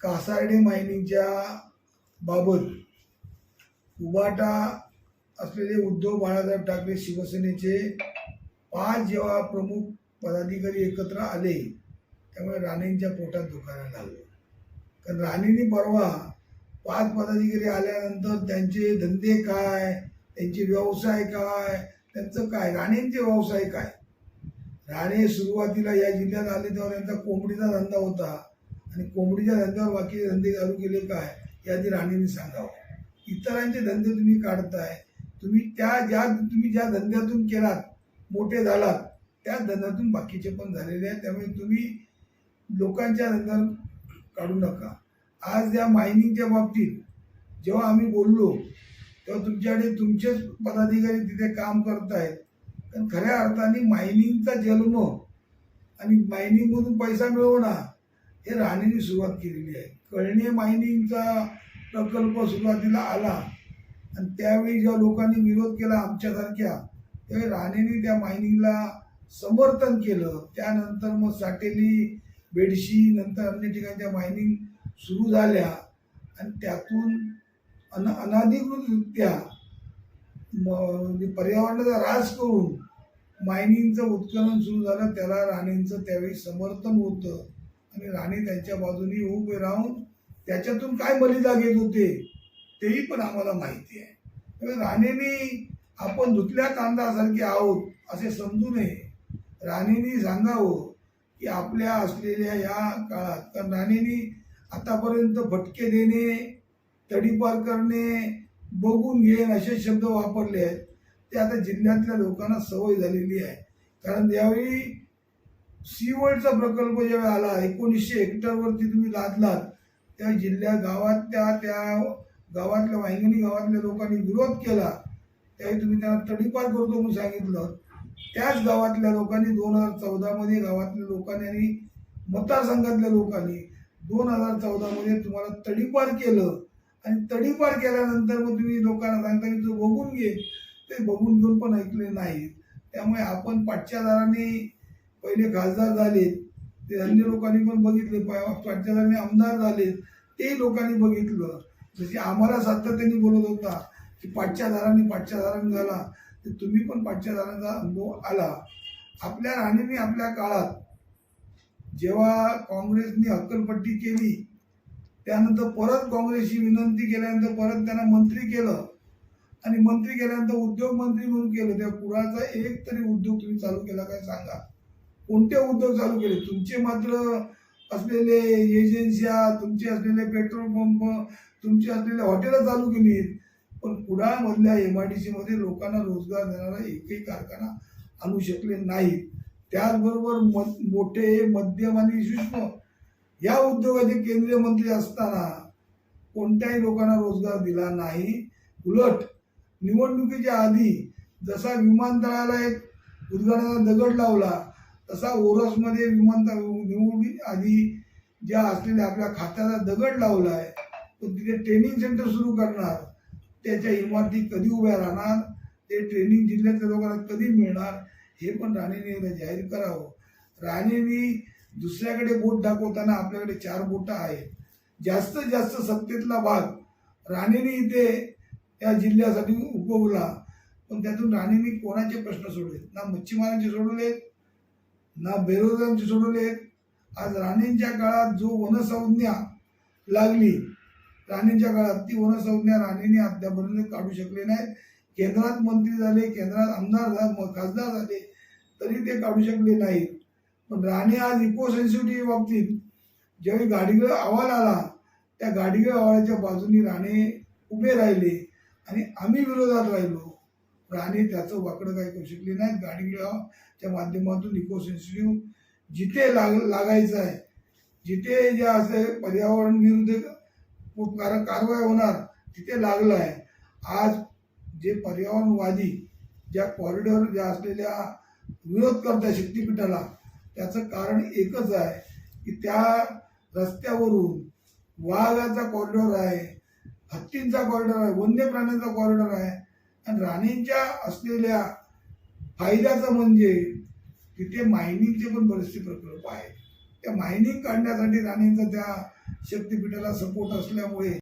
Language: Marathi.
कासारडे मायनिंगच्या बाबत उभाटा असलेले उद्धव बाळासाहेब ठाकरे शिवसेनेचे पाच जेव्हा प्रमुख पदाधिकारी एकत्र आले त्यामुळे राणेंच्या पोटात दुखायला लागलं कारण राणेंनी परवा पाच पदाधिकारी आल्यानंतर त्यांचे धंदे काय त्यांचे व्यवसाय काय त्यांचं काय राणेंचे व्यवसाय काय? राणे सुरुवातीला या जिल्ह्यात आले तेव्हा त्यांचा कोंबडीचा धंदा होता. आणि कोंबडीच्या धंद्यावर बाकी धंदे चालू केले काय हे आधी राणेंनी सांगावं. इतरांचे धंदे तुम्ही काढताय तुम्ही त्या ज्या तुम्ही ज्या धंद्यातून केलात मोठे झालात त्या धंद्यातून बाकीचे पण झालेले आहेत त्यामुळे तुम्ही लोकांच्या धंद्यात काढू नका. आज या मायनिंगच्या बाबतीत जेव्हा आम्ही बोललो तेव्हा तुमच्याकडे तुमचेच पदाधिकारी तिथे काम करत आहेत पण खऱ्या अर्थाने मायनिंगचा जन्म आणि मायनिंगमधून पैसा मिळवणं हे राणीने सुरुवात केलेली आहे. कळणे मायनिंगचा प्रकल्प सुरुवातीला आला आणि त्यावेळी जेव्हा लोकांनी विरोध केला आमच्यासारख्या त्यावेळी राणेने त्या मायनिंगला समर्थन केलं. त्यानंतर मग साटेली बेडशी नंतर अन्य ठिकाणी त्या मायनिंग सुरू झाल्या. आणि त्यातून अन अनाधिकृतरित्या म्हणजे पर्यावरणाचा ऱ्हास करून मायनिंगचं उत्खनन सुरू झालं. त्याला राणेंचं त्यावेळी समर्थन होतं. आणि राणे त्यांच्या बाजूनी उभे राहून त्याच्यातून काय बलिदा घेत होते तेही पण आम्हाला माहिती आहे. त्यामुळे राणेने आपण धुतल्या कांदासारखे आहोत असे समजू नये. राणेने सांगावं की आपल्या असलेल्या या काळात कारण राणेने आतापर्यंत फटके देणे तडीपार करणे बघून घेणे असे शब्द वापरले आहेत. ते आता जिल्ह्यातल्या लोकांना सवय झालेली आहे. कारण यावेळी सीवर्डचा प्रकल्प जेव्हा आला एकोणीसशे हेक्टरवरती तुम्ही लादलात त्या जिल्ह्या गावातल्या त्या गावातल्या वाहिंगणी गावातल्या लोकांनी विरोध केला. त्यावेळी तुम्ही त्यांना तडीपार करतो म्हणून सांगितलं. त्याच गावातल्या लोकांनी दोन हजार चौदामध्ये गावातल्या लोकांनी आणि मतदारसंघातल्या लोकांनी दोन हजार चौदामध्ये तुम्हाला तडीपार केलं. आणि तडीपार केल्यानंतर मग तुम्ही लोकांना सांगता की तू बघून घे. ते बघून घेऊन पण ऐकले नाही त्यामुळे आपण पाठच्यादारांनी पहिले खासदार झाले ते अन्य लोकांनी पण बघितले पा- आमदार झाले ते लोकांनी बघितलं. जसे आम्हाला सातत्याने बोलत होता की पाठच्यादारांनी पाठच्यादारांनी झाला तर तुम्ही पण पाठच्यादारांचा अनुभव आला. आपल्या राणीने आपल्या काळात जेव्हा काँग्रेसने हक्कलपट्टी केली त्यानंतर परत काँग्रेसची विनंती केल्यानंतर परत त्यांना मंत्री केलं. आणि मंत्री केल्यानंतर उद्योग मंत्री म्हणून केलं. त्या कुणाचा एक तरी उद्योग तुम्ही चालू केला काय सांगा? कोणते उद्योग चालू केले? तुमचे मात्र असलेले एजन्स्या तुमचे असलेले पेट्रोल पंप तुमची असलेले हॉटेलं चालू केली. पण कुडाळमधल्या एम आय डी सीमध्ये लोकांना रोजगार देणारा एकही कारखाना आणू शकले नाहीत त्याचबरोबर म मोठे मध्यम आणि सूक्ष्म या उद्योगाचे केंद्रीय मंत्री असताना कोणत्याही लोकांना रोजगार दिला नाही. उलट निवडणुकीच्या आधी जसा विमानतळाला एक उद्घाटनाचा दगड लावला तसा ओरसमध्ये विमानतळ निवडून आधी ज्या असलेल्या आपल्या खात्याला दगड लावला आहे तो तिथे ट्रेनिंग सेंटर सुरू करणार. त्याच्या इमारती कधी उभ्या राहणार ते ट्रेनिंग जिल्ह्यातल्या लोकांना कधी मिळणार हे पण राणेने एकदा जाहीर करावं. राणेंनी दुसऱ्याकडे बोट दाखवताना आपल्याकडे चार बोटं आहेत. जास्तीत जास्त सत्तेतला भाग राणेने इथे या जिल्ह्यासाठी उपवला पण त्यातून राणेंनी कोणाचे प्रश्न सोडले ना मच्छीमारांचे सोडवलेत ना बेरोजगारांचे आहेत आज राणेंच्या काळात जो वनसंज्ञा लागली राणींच्या काळात ती वनसंज्ञा राणीने अद्यापर्यंत काढू शकले नाही. केंद्रात मंत्री झाले केंद्रात आमदार झाले खासदार झाले तरी ते काढू शकले नाही पण राणे आज इको सेन्सिटिव्ह बाबतीत ज्यावेळी गाडीगळ अहवाल आला त्या गाडीगळ अहवालाच्या बाजूनी राणे उभे राहिले आणि आम्ही विरोधात राहिलो. प्राणी त्याचं वाकडं काही करू शकले नाहीत. गाडीच्या माध्यमातून इको सेन्सिटिव्ह जिथे लाग लागायचं आहे जिथे जे असे पर्यावरण विरुद्ध कारण कारवाई होणार तिथे लागलं आहे. आज जे पर्यावरणवादी ज्या कॉरिडॉर ज्या असलेल्या विरोध करतात शक्तीपीठाला त्याचं कारण एकच आहे की त्या रस्त्यावरून वाघाचा कॉरिडॉर आहे हत्तींचा कॉरिडॉर आहे वन्य प्राण्यांचा कॉरिडॉर आहे आणि राणींच्या असलेल्या फायद्याचं म्हणजे तिथे मायनिंगचे पण बरेचसे प्रकल्प आहेत त्या मायनिंग काढण्यासाठी राणींचा त्या शक्तीपीठाला सपोर्ट असल्यामुळे